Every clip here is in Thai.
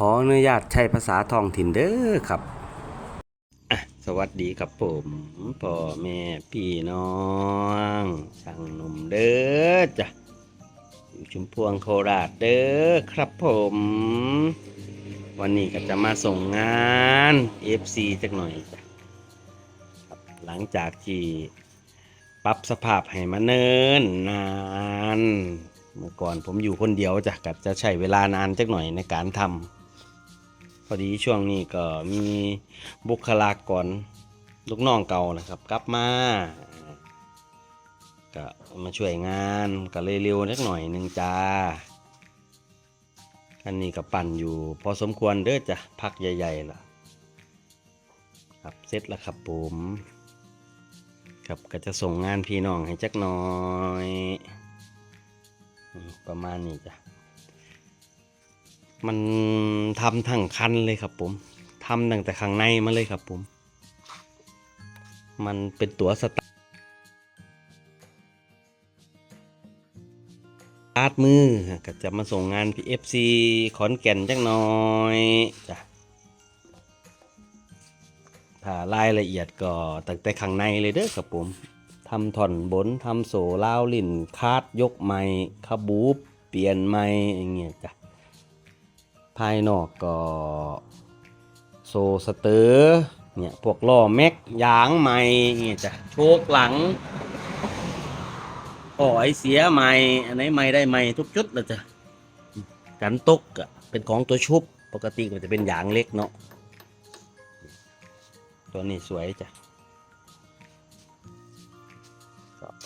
ขออนุญาตใช้ภาษาท้องถิ่นเด้อครับอะสวัสดีครับผมพ่อแม่พี่น้องช่งหนุ่มเด้อจ้ะอยู่ชุมพวงโคราชเด้อครับผม วันนี้ก็จะมาส่งงาน FC จักหน่อยจ้ะครับหลังจากที่ปรับสภาพให้มาเนินนาน เมื่อก่อนผมอยู่คนเดียวจ้ะก็จะใช้เวลานานจักหน่อยในการทำ พอดีช่วงนี้ก็มีบุคลากรลูกน้องเก่านะครับ กลับมาก็มาช่วยงานก็เลยเร็วนิดหน่อยหนึ่งจ้าคันนี้ก็ปั่นอยู่ พอสมควรเด้อจ้ะพักใหญ่ๆล่ะ ครับเสร็จแล้วครับผมครับก็จะส่งงานพี่น้องให้จักหน่อย ประมาณนี้จ้ะ มันทำทั้งคันเลยครับ ผมทำตั้งแต่ข้างในมาเลยครับ ผม มันเป็นตัวสตาร์ทมือก็จะมาส่งงาน PFC ขอนแก่นจักหน่อยจ้ะถ้ารายละเอียดก็ตั้งแต่ข้างในเลยเด้อครับผมทำท่อนบนทำโซล่าวลิ่นคาดยกไม้คาบูบเปลี่ยนไม้อย่างเงี้ยจ้ะ ภายนอกก็โซสเตอร์เนี่ยพวกล้อแม็กยางไม้เงี้ยจ้ะโชกหลังอ๋อไอเสียไม้อันไหนไม้ได้ไม้ทุกจุดเลยจ้ะกันตกอะเป็นของตัวชุบปกติก็จะเป็นยางเล็กเนาะตัวนี้สวยจ้ะ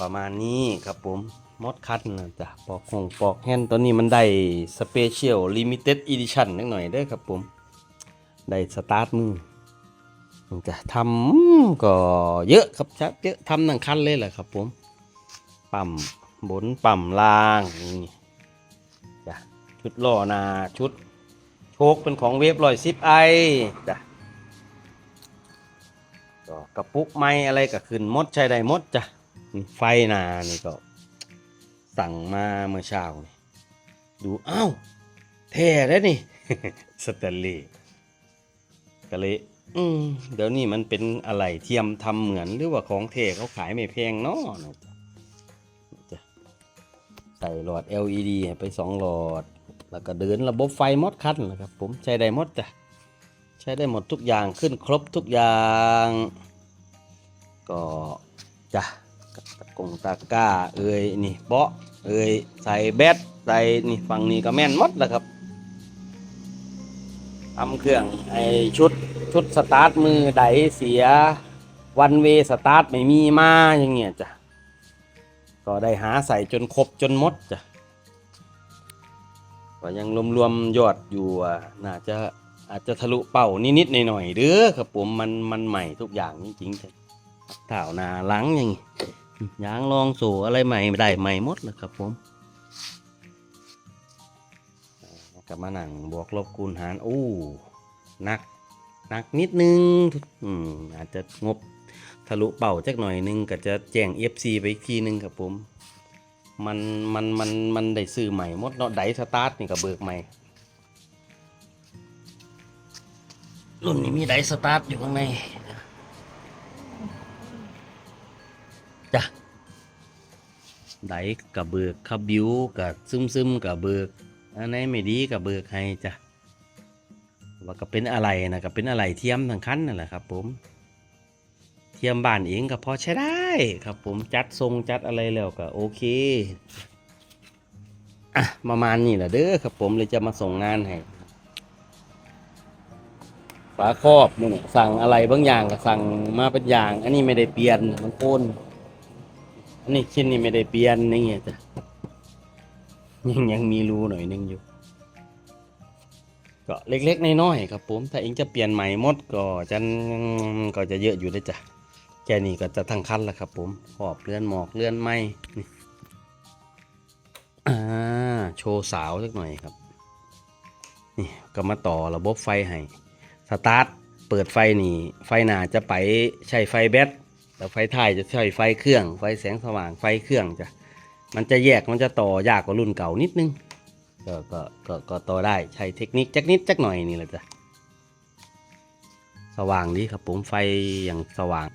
ประมาณนี้ครับผม มดคัทนะจ๊ะปอกหงปอกแฮนตัวนี้มันได้สเปเชียลลิมิเต็ดอีดิชั่นนิดหน่อยเด้ครับผม ได้สตาร์ทมือจะทำก็เยอะครับชัดเยอะทำทั้งคันเลยแหละครับผมปั๊มบนปั๊มล่างนี่จ้ะชุดล้อนาชุดโชคเป็นของเวฟลอยซิปไอจ้ะก็กระปุกไม้อะไรก็ขึ้นมดใช้ได้มดจ้ะไฟนานี่ก็ สั่งมาเมื่อเช้านี่ดูอ้าวแท้ได้วนี่สแตนเลย์ก็เลยอืมเดี๋ยวนี้มันเป็นอะไรเทียมทำเหมือนหรือว่าของเทเขาขายไม่แพงเนาะใส่หลอด LED ไปสองหลอด แล้วก็เดินระบบไฟหมดคันนะครับผมใช้ได้หมดจ้ะใช้ได้หมดทุกอย่างขึ้นครบทุกอย่าง ก็จ้ะ งตะก้า เอ้ยนี่เบาะเอ้ยใส่แบตใส่นี่ฝั่งนี้ก็แม่นมดแล้วครับทำเครื่องไอชุดชุดสตาร์ทมือไดเสียวันเวสตาร์ทไม่มีมาอย่างเงี้ยจ้ะก็ได้หาใส่จนครบจนมดจ้ะก็ยังรวมๆยอดอยู่อะน่าจะอาจจะทะลุเป้านิดๆหน่อยๆเด้อครับผมมันมันใหม่ทุกอย่างจริงๆจ้ะถ่าวนาหลังอย่างงี้ ยางรองสู่อะไรใหม่ได้ใหม่หมดเลยครับผมอ่ากับมาหนังบวกลบคูณหารอู้หนักหนักนิดนึงอืมอาจจะงบทะลุเป้าจักหน่อยนึงก็จะแจ้ง FC ไปอีกทีนึงครับผมมันมันมันมันได้ซื้อใหม่หมดเนาะไดสตาร์ทนี่ก็เบิกใหม่รุ่นนี้มีไดสตาร์ทอยู่ข้างใน จ้ะไดกับเบิกขับบิวกับซึมซึมกับเบิกอันไหนไม่ดีกับเบิกให้จ้ะว่าก็เป็นอะไรนะก็เป็นอะไรเทียมทั้งคันนั่นแหละครับ ผม เทียมบ้านเองก็พอใช้ได้ครับ ผมจัดทรงจัดอะไรแล้วก็โอเคอะประมาณนี้แหละเด้อครับ ผมเลยจะมาส่งงานให้ฝาครอบนี่สั่งอะไรบางอย่างก็สั่งมาเป็นอย่าง อันนี้ไม่ได้เปลี่ยนมันโคน นนี้ชิ้นนี้ไม่ได้เปลี่ยนนี่ไงจ้ะยังยังมีรูหน่อยนึงอยู่ ก็เล็กๆน้อยๆครับผม ถ้าเองจะเปลี่ยนใหม่หมดก็จะก็จะเยอะอยู่ได้จ้ะแค่นี้ก็จะทั้งคันแล้วครับผมขอบเลื่อนหมอกเลื่อนไม้นี่อ่าโชว์สาวสักหน่อยครับ นี่ก็มาต่อระบบไฟให้ สตาร์ทเปิดไฟนี่ ไฟหน้าจะไปใช้ไฟแบต แล้วไฟท้ายจะใช้ไฟเครื่อง ไฟแสงสว่างไฟเครื่องจะมันจะแยกมันจะต่อยากกว่ารุ่นเก่านิดนึงก็ก็ก็ก็ต่อได้ใช้เทคนิคจักนิดจักหน่อยนี่แหละจ้ะสว่างดีครับผมไฟอย่างสว่าง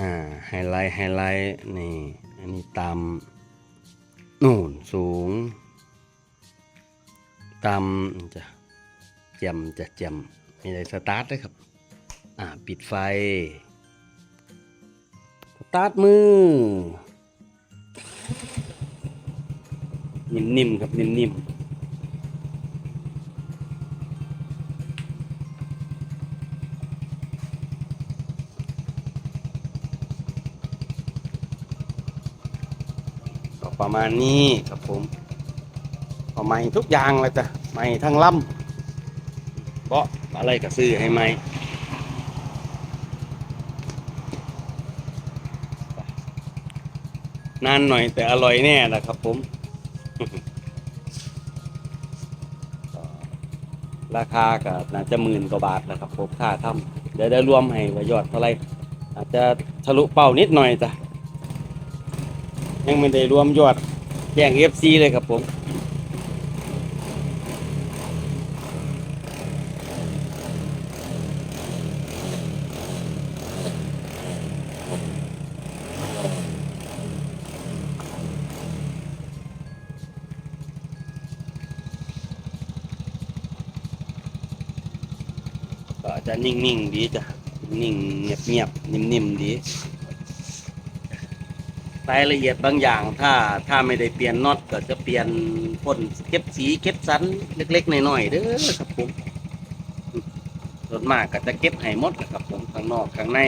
อ่าไฮไลท์ไฮไลท์นี่อันนี้ตามนู่นสูงตามจะแจมจะแจมมีอะไรสตาร์ทด้วยครับอ่าปิดไฟ ตาร์ทมือ นิ่มๆครับนิ่มๆก็ประมาณนี้ครับผมเอาไม้ทุกอย่างเลยจ้ะไม้ทั้งลำเบาะอะไรก็ซื้อให้ไม้ นานหน่อยแต่อร่อยแน่นะครับผม ราคาก็น่าจะหมื่นกว่าบาทนะครับผมค่าทำเดี๋ยวได้รวมให้ว่ายอดเท่าไรอาจจะทะลุเป้านิดหน่อยจ้ะยังไม่ได้รวมยอดแย่ง FC เลยครับผม ก็จะนิ่งๆดีจ้ะนิ่งเงียบๆนิ่มๆดีรายละเอียดบางอย่างถ้าถ้าไม่ได้เปลี่ยนน็อตก็จะเปลี่ยนพ่นเก็บสีเก็บสันเล็กๆหน่อยๆเด้อครับผมส่วนมากก็จะเก็บให้หมดนะครับผมข้างนอกข้างใน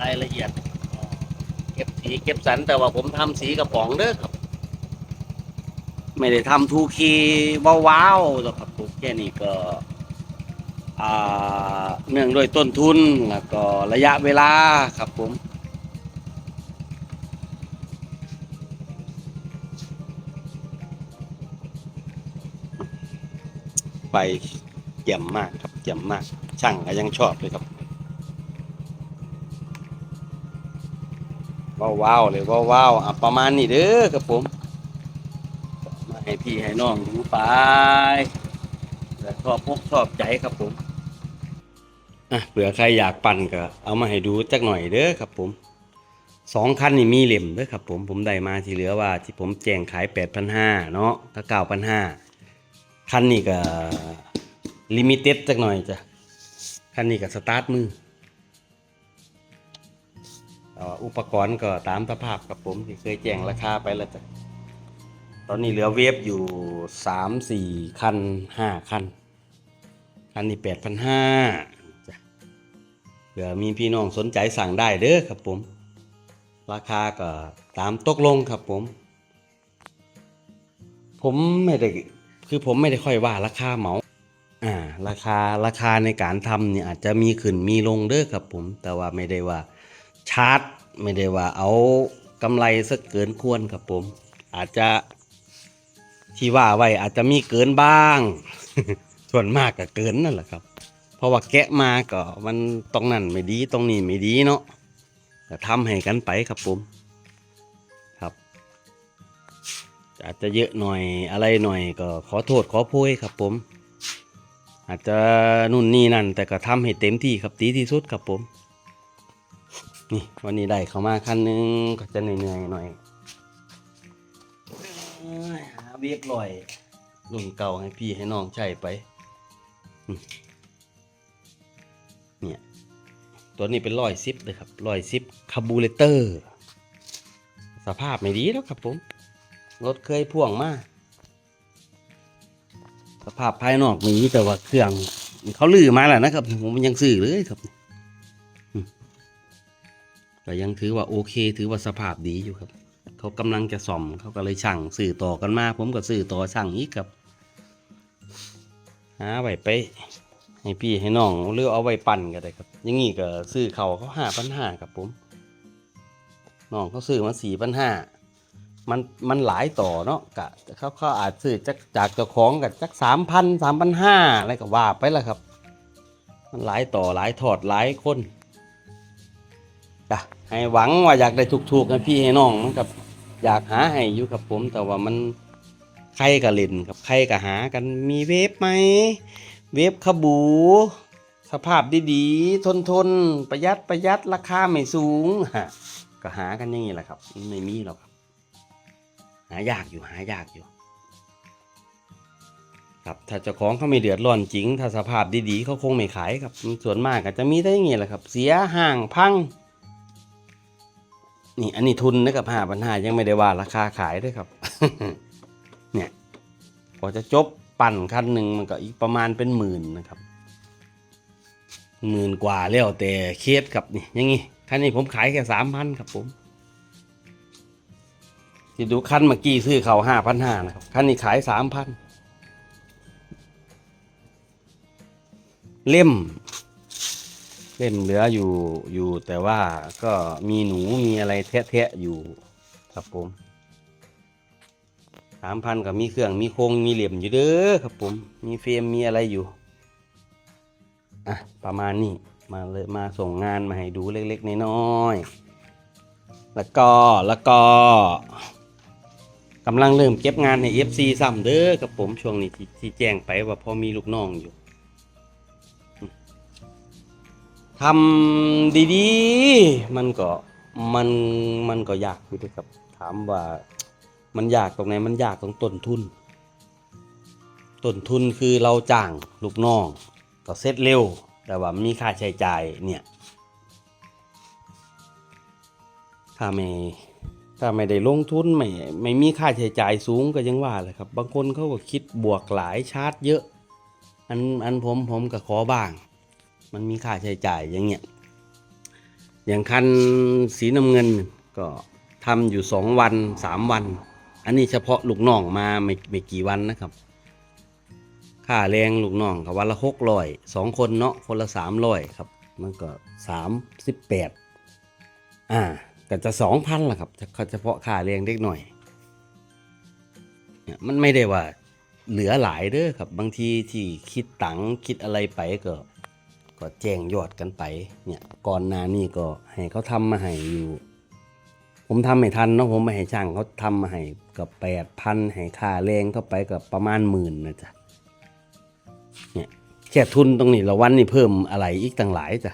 รายละเอียด เก็บสีเก็บสันแต่ว่าผมทำสีกระป๋องเด้อครับ ไม่ได้ทำทูคีว้าวๆหรอกครับ แค่นี้ก็เนื่องด้วยต้นทุนแล้วก็ระยะเวลาครับผมไปเยี่ยมมากครับเยี่ยมมาก ช่างก็ยังชอบเลยครับว้าวๆเลยว้าวๆอะประมาณนี้เด้อครับผม มาให้พี่ให้น้องดูไป ชอบอกชอบใจครับผมอะเผื่อใครอยากปั่นก็เอามาให้ดูจักหน่อยเด้อครับผมสองคันนี่มีเหลี่ยมเด้อครับผมผมได้มาที่เหลือว่าที่ผมแจ้งขายแปดพันห้าเนาะถ้าเก้าพันห้าคันนี้ก็ลิมิเต็ดจักหน่อยจ้ะคันนี้ก็สตาร์ทมืออ่ออุปกรณ์ก็ตามสภาพครับผมที่เคยแจ้งราคาไปแล้วจ้ะตอนนี้เหลือเวฟอยู่สามสี่คันห้าคัน คันนี้แปดพันห้าเผื่อมีพี่น้องสนใจสั่งได้เด้อครับผม ราคาก็ตามตกลงครับผม ผมไม่ได้คือผมไม่ได้ค่อยว่าราคาเหมา อ่า ราคาราคาในการทำเนี่ยอาจจะมีขึ้นมีลงเด้อครับผม แต่ว่าไม่ได้ว่าชาร์จไม่ได้ว่าเอากำไรสักเกินควรครับผม อาจจะที่ว่าไว้อาจจะมีเกินบ้าง ส่วนมากก็เกินนั่นแหละครับ เพราะว่าแกะมาก็มันตรงนั้นไม่ดีตรงนี้ไม่ดีเนาะก็ทำให้กันไปครับผมครับ อาจจะเยอะหน่อยอะไรหน่อยก็ขอโทษขอโพยครับผม อาจจะนู่นนี่นั่น แต่ก็ทำให้เต็มที่ครับดีที่สุดครับผม นี่วันนี้ได้เข้ามาคันหนึงก็จะเหนื่อยๆหน่อยหาเวียบลอยรุ่นเก่าให้พี่ให้น้องใช้ไป เนี่ยตัวนี้เป็นร้อยซิปเลยครับร้อยซิปคาบูเลเตอร์ สภาพไม่ดีแล้วครับผม รถเคยพ่วงมาสภาพภายนอกไม่ดีแต่ว่าเครื่อง เขาลือมาแล้วนะครับ ผมยังซื้อเลยครับอืมก็ยังถือว่าโอเค ถือว่าสภาพดีอยู่ครับ เขากำลังจะซ่อมเขาก็เลยช่างสื่อต่อกันมา ผมก็สื่อต่อช่างอีกครับ หาไว้ไปให้พี่ให้น้องหรือเอาไว้ปั่นก็ได้ครับอย่างงี้ก็ซื้อเขาเขาห้าพันห้าครับผมน้องเขาซื้อมาสี่พันห้ามันมันหลายต่อเนาะกะเขาเขาอาจซื้อจากจากเจ้าของกับจากสามพันสามพันห้าอะไรก็ว่าไปละครับ มันหลายต่อหลายถอดหลายคนกะให้หวังว่าอยากได้ถูกๆให้พี่ให้น้องมันกับอยากหาให้อยู่ครับผมแต่ว่ามัน ใครก็เล่นครับใครก็หากันมีเวฟไหม เวฟขบู สภาพดีๆ ทนทนๆประหยัดประหยัดราคาไม่สูงฮะก็หากันอย่างนี้แหละครับไม่มีหรอกครับ หายากอยู่หายากอยู่ ครับถ้าเจ้าของเขาไม่เดือดร้อนจริง ถ้าสภาพดีๆเขาคงไม่ขายครับส่วนมากก็จะมีได้อย่างนี้แหละครับ เสียห่างพังนี่อันนี้ทุนนะครับห้าพันห้ายังไม่ได้ว่าราคาขายด้วยครับ เนี่ยพอจะจบปั่นคันหนึ่งมันก็อีกประมาณเป็นหมื่นนะครับหมื่นกว่าแล้วแต่เคสครับนี่ยังงี้คันนี้ผมขายแค่สามพันครับผมที่ดูคันเมื่อกี้ซื้อเขาห้าพันห้านะครับคันนี้ขายสามพันเล่ม เล่มเหลืออยู่อยู่แต่ว่าก็มีหนูมีอะไรแทะๆอยู่ครับผม สามพันกับมีเครื่องมีโครงมีเหลี่ยมอยู่เด้อครับผม มีเฟรมมีอะไรอยู่ อะ ประมาณนี้ มาเลยมาส่งงานมาให้ดูเล็กๆน้อยๆแล้วก็แล้วก็กำลังเริ่มเก็บงานให้ FC ซ้ำเด้อครับผมช่วงนี้ที่ที่แจ้งไปว่าพอมีลูกน้องอยู่ทำดีๆ มันก็มันมันก็ยากอยู่ด้วยครับ ถามว่า มันยากตรงไหนมันยากตรงต้นทุน ต้นทุนคือเราจ้างลูกน้องก็เสร็จเร็ว แต่ว่ามีค่าใช้จ่ายเนี่ยถ้าไม่ถ้าไม่ได้ลงทุนไม่ไม่มีค่าใช้จ่ายสูงก็ยังว่าเลยครับ บางคนเขาก็คิดบวกหลายชาร์จเยอะ อันอันผมผมก็ขอบ้าง มันมีค่าใช้จ่ายอย่างเงี้ยอย่างคันสีน้ำเงินก็ทำอยู่สองวันสามวัน อันนี้เฉพาะลูกน้องมาไม่ไม่กี่วันนะครับ ค่าแรงลูกน้องก็วันละหกร้อยสองคนเนาะคนละสามร้อยครับ มันก็สามสิบแปดอ่าก็จะสองพันละครับเฉพาะค่าแรงเล็กหน่อยเนี่ยมันไม่ได้ว่าเหลือหลายเด้อครับ บางทีที่คิดตังค์คิดอะไรไปก็ ก็แจ้งยอดกันไป เนี่ยก่อนหน้านี้ก็ให้เขาทำมาให้อยู่ ผมทำไม่ทันเนาะผมไม่ให้ช่างเขาทำมาให้กับแปดพันให้ค่าแรงเข้าไปกับประมาณหมื่นนะจ๊ะเนี่ยแค่ทุนตรงนี้ละวันนี่เพิ่มอะไรอีกต่างหลายจ้ะ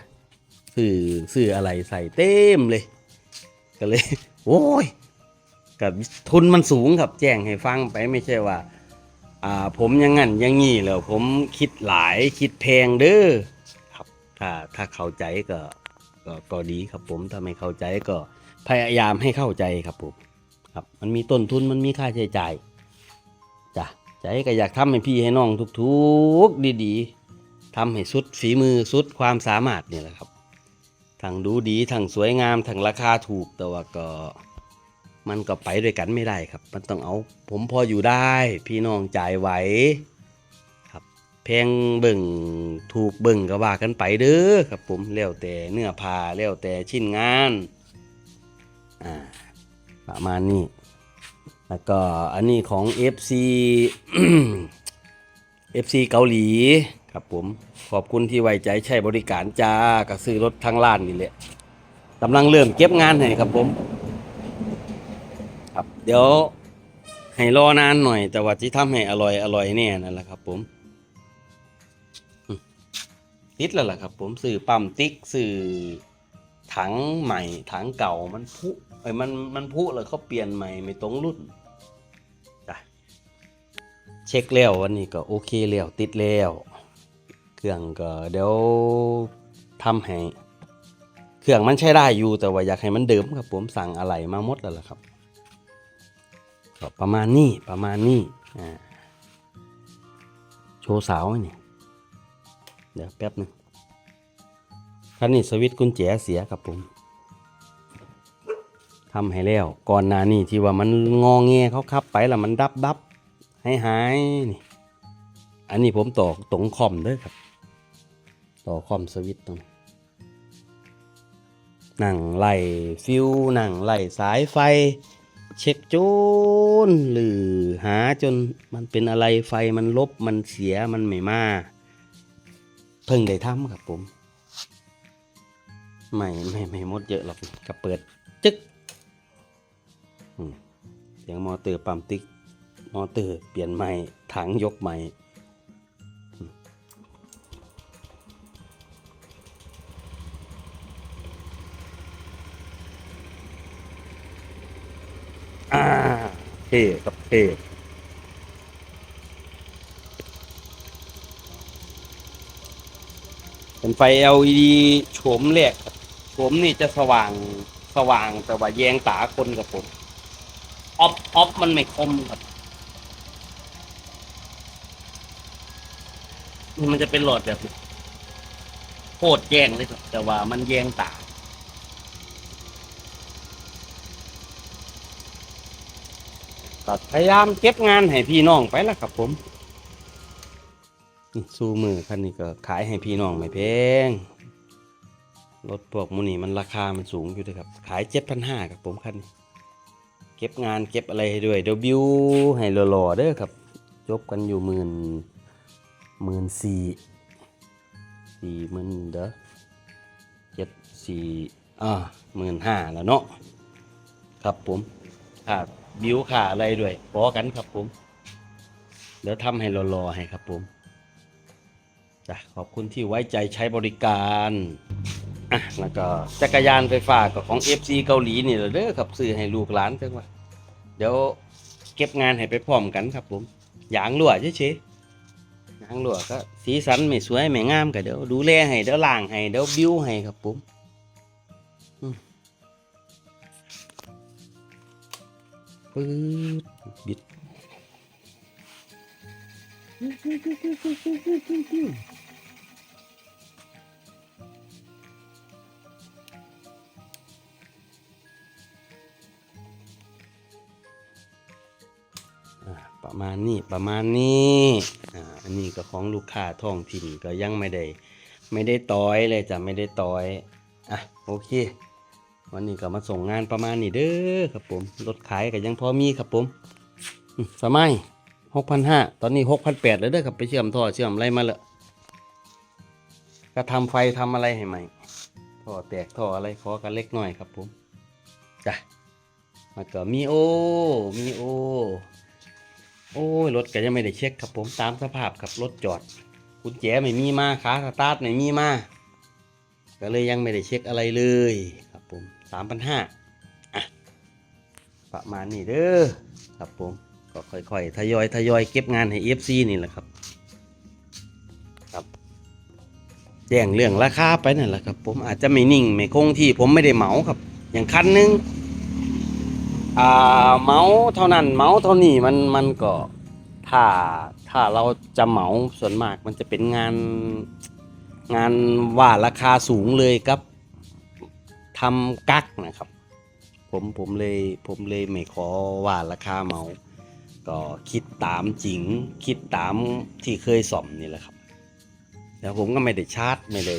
ซื้อซื้ออะไรใส่เต็มเลย ก็เลย โอ้ยกับทุนมันสูงครับแจ้งให้ฟังไปไม่ใช่ว่า อ่า ผมยังงั้นยังงี้แล้วผมคิดหลายคิดแพงเด้อครับ ถ้าถ้าเข้าใจก็ก็ก็ดีครับผมถ้าไม่เข้าใจก็ พยายามให้เข้าใจครับผมครับ มันมีต้นทุนมันมีค่าใช้จ่ายจ้ะใจก็อยากทำให้พี่ให้น้องทุกๆดีๆทำให้สุดฝีมือสุดความสามารถนี่แหละครับทั้งดูดีทั้งสวยงามทั้งราคาถูกแต่ว่าก็มันก็ไปด้วยกันไม่ได้ครับ มันต้องเอา ผมพออยู่ได้ พี่น้องจ่ายไหวแพงเบิ่งถูกเบิ่งก็ว่ากันไปเด้อครับผมแล้วแต่เนื้อผ้าแล้วแต่ชิ้นงาน ประมาณนี้ แล้วก็อันนี้ของ FC FC เกาหลีครับผม ขอบคุณที่ไว้ใจใช้บริการจ้าก็ซื้อรถทางร้านนี่แหละกำลังเริ่มเก็บงานให้ครับผม ครับเดี๋ยวให้รอนานหน่อย แต่ว่าที่ทำให้อร่อยอร่อยแน่นั่นแหละครับผมติดแล้วล่ะครับผมสื่อปั๊มติ๊กสื่อถังใหม่ถังเก่ามันพุ ไอ้ยมันมันพุแล้วเขาเปลี่ยนใหม่ไม่ตรงรุ่นจ้ะเช็คแล้ววันนี้ก็โอเคแล้วติดแล้วเครื่องก็เดี๋ยวทำให้เครื่องมันใช้ได้อยู่แต่ว่าอยากให้มันเดิมครับผมสั่งอะไรมาหมดแล้วล่ะครับก็ประมาณนี้ประมาณนี้อ่าโชว์สาวนี่เดี๋ยวแป๊บหนึงคันนี้สวิตช์กุญแจเสียครับผม ทำให้แล้วก่อนหน้านี้ที่ว่ามันงองแงเขาขับไปแล้วมันดับดับให้หายนี่อันนี้ผมต่อตรงคอมเด้วยครับ ต่อคอมสวิตช์ตรงนั่งไล่ฟิวนั่งไล่สายไฟ เช็คจนหรือหาจนมันเป็นอะไรไฟมันลบมันเสียมันไม่มาเพิ่งได้ทำครับผม ไม่ไม่ไม่หมดเยอะหรอกก็เปิด จึ๊ก สียงมอเตอร์ปั๊มติ๊กมอเตอร์เปลี่ยนใหม่ถังยกใหม่เท่ครับเท่เป็นไฟ LED โฉมแรกโฉมนี่จะสว่างสว่างแต่ว่าแยงตาคนกับผม ออฟออฟมันไม่คมครับ มันจะเป็นหลอดแบบโคตรแย่งเลยครับ แต่ว่ามันแย่งตาก็พยายามเก็บงานให้พี่น้องไปแล้วครับผมสู้มือคันนี้ก็ขายให้พี่น้องไม่แพงรถพวกมูนี่มันราคามันสูงอยู่ด้วยครับ ขายเจ็ดพันห้าครับผมคันนี้ เก็บงานเก็บอะไรให้ด้วยเดบิวให้หล่อๆเด้อครับ จบกันอยู่หมื่นหมื่นสี่สี่หมื่นเด้อเจ็ดสี่อ่าหมื่นห้าแล้วเนาะครับผมค่าบิวค่าอะไรด้วยพอกันครับผม เดี๋ยวทำให้หล่อๆให้ครับผมจ้ะขอบคุณที่ไว้ใจใช้บริการ อะแล้วก็จักรยานไฟฟ้าก็ของ FC เกาหลีนี่แหละเด้อครับซื้อให้ลูกหลานจังว่า เดี๋ยวเก็บงานให้ไปพร้อมกันครับผมยางรั่วเฉยๆยางรั่วก็สีสันไม่สวยไม่งามก็เดี๋ยวดูแลให้เดี๋ยวล้างให้เดี๋ยวบิ้วให้ครับผมอืมปื๊ดบิด มาณนี้ประมาณนี้อ่าอันนี้ก็ของลูกค้าท้องถิ่นก็ยังไม่ได้ไม่ได้ต้อยเลยจ้ะไม่ได้ต้อยอะโอเค วันนี้ก็มาส่งงานประมาณนี้เด้อครับผมรถขายก็ยังพอมีครับผมสมัยหกพันห้าตอนนี้หกพันแปดแล้วเด้อครับไปเชื่อมท่อเชื่อมอะไรมาเลยก็ทำไฟทำอะไรให้ใหม่ท่อแตกท่ออะไรขอกันเล็กน้อยครับผมจ้ะแล้วก็มีโอ มีโอ โอ้ยรถก็ยังไม่ได้เช็คครับผมตามสภาพครับรถจอดกุญแจไม่มีมาขาสตาร์ทไม่มีมาก็เลยยังไม่ได้เช็คอะไรเลยครับผมสามพันห้าอะประมาณนี้เด้อครับผมก็ค่อยๆทยอยทยอยเก็บงานให้ FC นี่แหละครับครับแจ้งเรื่องราคาไปนั่นแหละครับ ผมอาจจะไม่นิ่งไม่คงที่ผมไม่ได้เหมาครับ อย่างคันหนึง อ่าเมาเท่านั้นเมาเท่านี้มันมันก็ถ้าถ้าเราจะเหมาส่วนมากมันจะเป็นงานงานว่าราคาสูงเลยครับทำกักนะครับ ผมผมเลยผมเลยไม่ขอว่าราคาเหมา ก็คิดตามจริง คิดตามที่เคยสอมนี่แหละครับแล้วผมก็ไม่ได้ชาร์จไม่ได้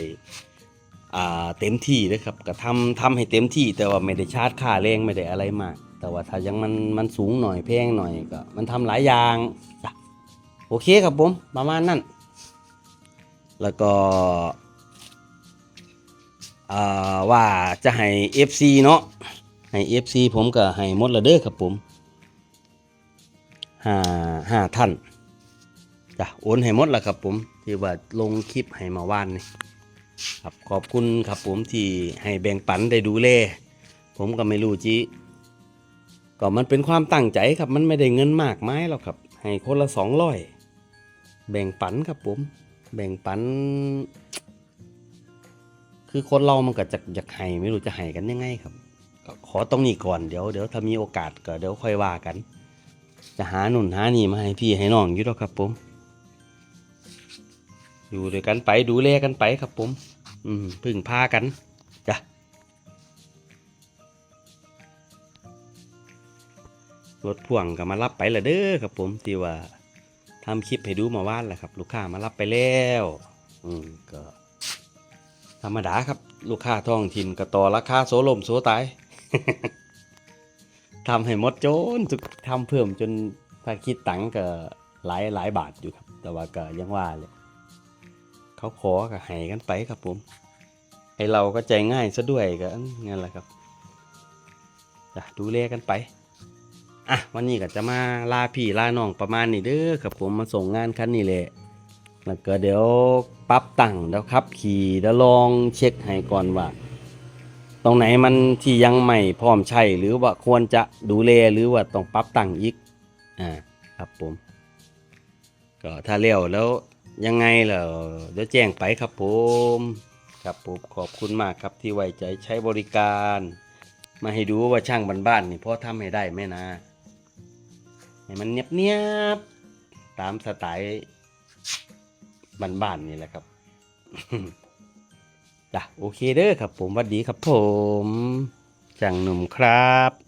อ่าเต็มที่เลยครับก็ทำทำให้เต็มที่แต่ว่าไม่ได้ชาร์จค่าแรงไม่ได้อะไรมากแต่ว่าถ้ายังมันมันสูงหน่อยแพงหน่อยก็มันทำหลายอย่างโอเคครับผมประมาณนั้น แล้วก็ว่าจะให้ FC เนาะให้ FC ผมก็ให้หมดละเด้อครับผมห้าห้าท่านจ้ะโอนให้หมดล้วครับผมที่ว่าลงคลิปให้มาว่านนี่ครับขอบคุณครับผมที่ให้แบ่งปันได้ดูแลผมก็ไม่รู้จี ก็มันเป็นความตั้งใจครับมันไม่ได้เงินมากไม้หรอกครับ ให้คนละสองร้อยแบ่งปันครับผม แบ่งปัน คือคนเรามันก็จะอยากให้ไม่รู้จะให้กันยังไงครับก็ขอตรงนี้ก่อนเดี๋ยวเดี๋ยวถ้ามีโอกาสก็เดี๋ยวค่อยว่ากัน จะหาหนุนหานี่มาให้พี่ให้น้องอยู่แล้วครับผม อยู่ด้วยกันไปดูแลกันไปครับผม อืมพึ่งพากัน รถพ่วงก็มารับไปละเด้อครับผมที่ว่าทำคลิปให้ดูมาว่านแหละครับ ลูกค้ามารับไปแล้ว อืมก็ ธรรมดาครับ ลูกค้าท้องถิ่นก็ต่อราคาโซลมโซตายทำให้หมดโจนทุกทำเพิ่มจนถ้าคิดตังค์ก็หลายหลายบาทอยู่ครับ แต่ว่าก็ยังว่าเลยเขาขอก็ให้กันไปครับผมให้เราก็ใจง่ายซะด้วยก็งั้นแหละครับดูแลกันไป อะวันนี้ก็จะมาลาพี่ลาน้องประมาณนี้เด้อครับผมมาส่งงานคันนี้แหละแล้วก็เดี๋ยวปรับตั้งแล้วครับ ขี่แล้วลองเช็คให้ก่อนว่า ตรงไหนมันที่ยังไม่พร้อมใช้หรือว่าควรจะดูแลหรือว่าต้องปรับตั้งอีกอ่าครับผม ก็ถ้าเร็วแล้วยังไงล่ะเดี๋ยวแจ้งไปครับผมครับผมขอบคุณมากครับที่ไว้ใจใช้บริการ มาให้ดูว่าช่างบ้านๆนี่พ่อทำให้ได้ไหมนะ ให้มันเนียบๆตามสไตล์บ้านๆนี่แหละครับจ้ะโอเคเด้อครับผมวัสดีครับผมจังหนุ่มครับ